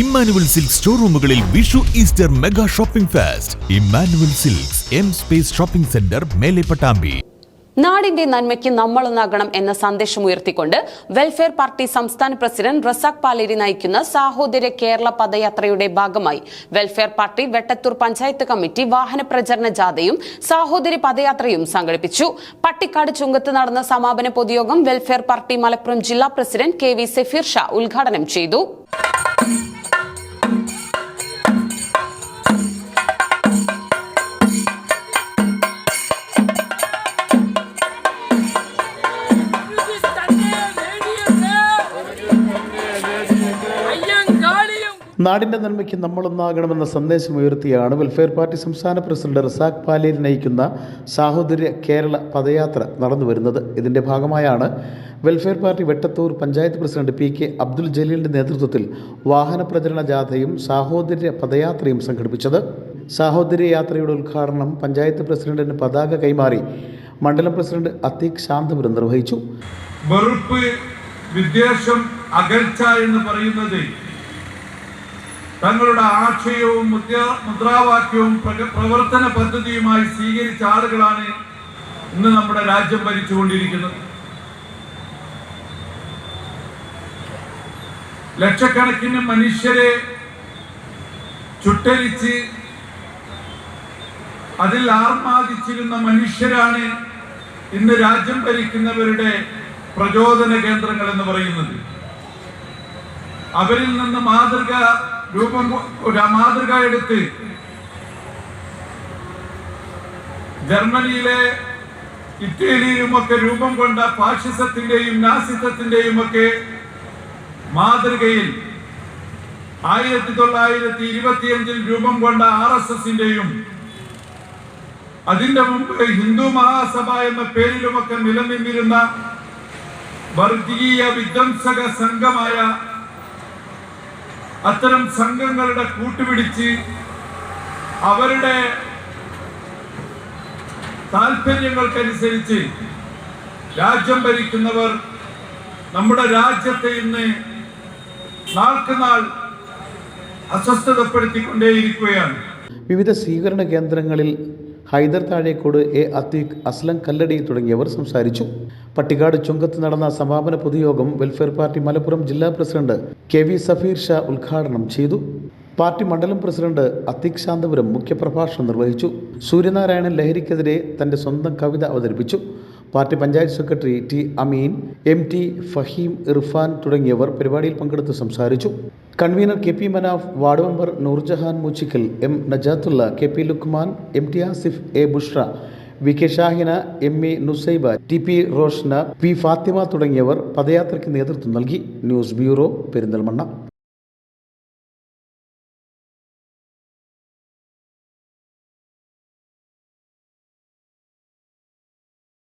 Emmanuel Silks ഷോറൂമുകളിൽ Vishu Easter mega shopping fast. Emmanuel Silks M space shopping centre മേലെ പട്ടാമ്പി നാടിന്റെ നന്മയ്ക്ക് നമ്മളൊന്നാകണം എന്ന സന്ദേശം ഉയർത്തിക്കൊണ്ട് വെൽഫെയർ പാർട്ടി സംസ്ഥാന പ്രസിഡന്റ് റസാഖ് പാലേരി നയിക്കുന്ന സാഹോദര്യ കേരള പദയാത്രയുടെ ഭാഗമായി welfare party Vettathur panchayat committee വാഹന പ്രചരണ ജാഥയും സാഹോദര്യ പദയാത്രയും സംഘടിപ്പിച്ചു. പട്ടിക്കാട് ചുങ്കത്ത് നടന്ന സമാപന പൊതുയോഗം വെൽഫെയർ പാർട്ടി മലപ്പുറം ജില്ലാ president K V Safeer Shah ഉദ്ഘാടനം ചെയ്തു. നാടിന്റെ നന്മയ്ക്ക് നമ്മളൊന്നാകണമെന്ന സന്ദേശം ഉയർത്തിയാണ് വെൽഫെയർ പാർട്ടി സംസ്ഥാന പ്രസിഡന്റ് റസാഖ് പാലേരി നയിക്കുന്ന സാഹോദര്യ കേരള പദയാത്ര നടന്നു വരുന്നത്. ഇതിന്റെ ഭാഗമായാണ് welfare party Vettathur panchayat president P K Abdul ജലീലിന്റെ നേതൃത്വത്തിൽ വാഹന പ്രചരണ ജാഥയും സാഹോദര്യ പദയാത്രയും സംഘടിപ്പിച്ചത്. സാഹോദര്യ യാത്രയുടെ ഉദ്ഘാടനം പഞ്ചായത്ത് പ്രസിഡന്റിന് പതാക കൈമാറി മണ്ഡലം പ്രസിഡന്റ് അത്തീഖ് ശാന്തപുരം നിർവഹിച്ചു. വെറുപ്പ് വിദ്വേഷം അകൽച്ച എന്ന് പറയുന്നത് തങ്ങളുടെ ആശയവും മുദ്ര- മുദ്രാവാക്യവും പ്രവർത്തന പദ്ധതിയുമായി സ്വീകരിച്ച ആളുകളാണ് ഇന്ന് നമ്മുടെ രാജ്യം ഭരിച്ചുകൊണ്ടിരിക്കുന്നത്. ലക്ഷക്കണക്കിന് മനുഷ്യരെ ചുട്ടരിച്ച് അതിൽ ആർമാദിച്ചിരുന്ന മനുഷ്യരാണ് ഇന്ന് രാജ്യം ഭരിക്കുന്നവരുടെ പ്രചോദന കേന്ദ്രങ്ങൾ എന്ന് പറയുന്നത്. അവരിൽ നിന്ന് മാതൃക രൂപം മാതൃക എടുത്ത് ജർമ്മനിയിലെ ഇറ്റലിയിലുമൊക്കെ രൂപം കൊണ്ട ഫാഷിസത്തിന്റെയും നാസിസത്തിന്റെയും ഒക്കെ മാതൃകയിൽ ആയിരത്തി തൊള്ളായിരത്തി ഇരുപത്തിയഞ്ചിൽ രൂപം കൊണ്ട ആർ എസ് എസിന്റെയും അതിന്റെ മുമ്പ് ഹിന്ദു മഹാസഭ എന്ന പേരിലുമൊക്കെ നിലനിന്നിരുന്ന വർഗീയ വിധ്വംസക സംഘമായ അത്തരം സംഘങ്ങളുടെ കൂട്ടുപിടിച്ച് അവരുടെ താല്പര്യങ്ങൾക്കനുസരിച്ച് രാജ്യം ഭരിക്കുന്നവർ നമ്മുടെ രാജ്യത്തെ ഇന്ന് നാൾക്കുനാൾ അസ്വസ്ഥതപ്പെടുത്തിക്കൊണ്ടേയിരിക്കുകയാണ്. വിവിധ സ്വീകരണ കേന്ദ്രങ്ങളിൽ ഹൈദർ താഴേക്കോട് എ അത്തീഖ് അസ്ലം കല്ലടി തുടങ്ങിയവർ സംസാരിച്ചു. പട്ടികാട് ചുങ്കത്ത് നടന്ന സമാപന പൊതുയോഗം വെൽഫെയർ പാർട്ടി മലപ്പുറം ജില്ലാ president K V Safeer Shah ഉദ്ഘാടനം ചെയ്തു. പാർട്ടി മണ്ഡലം പ്രസിഡന്റ് അത്തീഖ് ശാന്തപുരം മുഖ്യപ്രഭാഷണം നിർവഹിച്ചു. സൂര്യനാരായണൻ ലഹരിക്കെതിരെ തന്റെ സ്വന്തം കവിത അവതരിപ്പിച്ചു. Party panchayat secretary T Ameen M T Faheem Irfan തുടങ്ങിയവർ പരിപാടിയിൽ പങ്കെടുത്ത് സംസാരിച്ചു. Convener K P Manaf ward member Noorjahan Moochikkal M Najathulla K P Luqman M T Asif A Bushra V K Shahina M A Nusaiba T P Roshna P Fathima തുടങ്ങിയവർ പദയാത്രയ്ക്ക് നേതൃത്വം നൽകി. News bureau Perinthalmanna.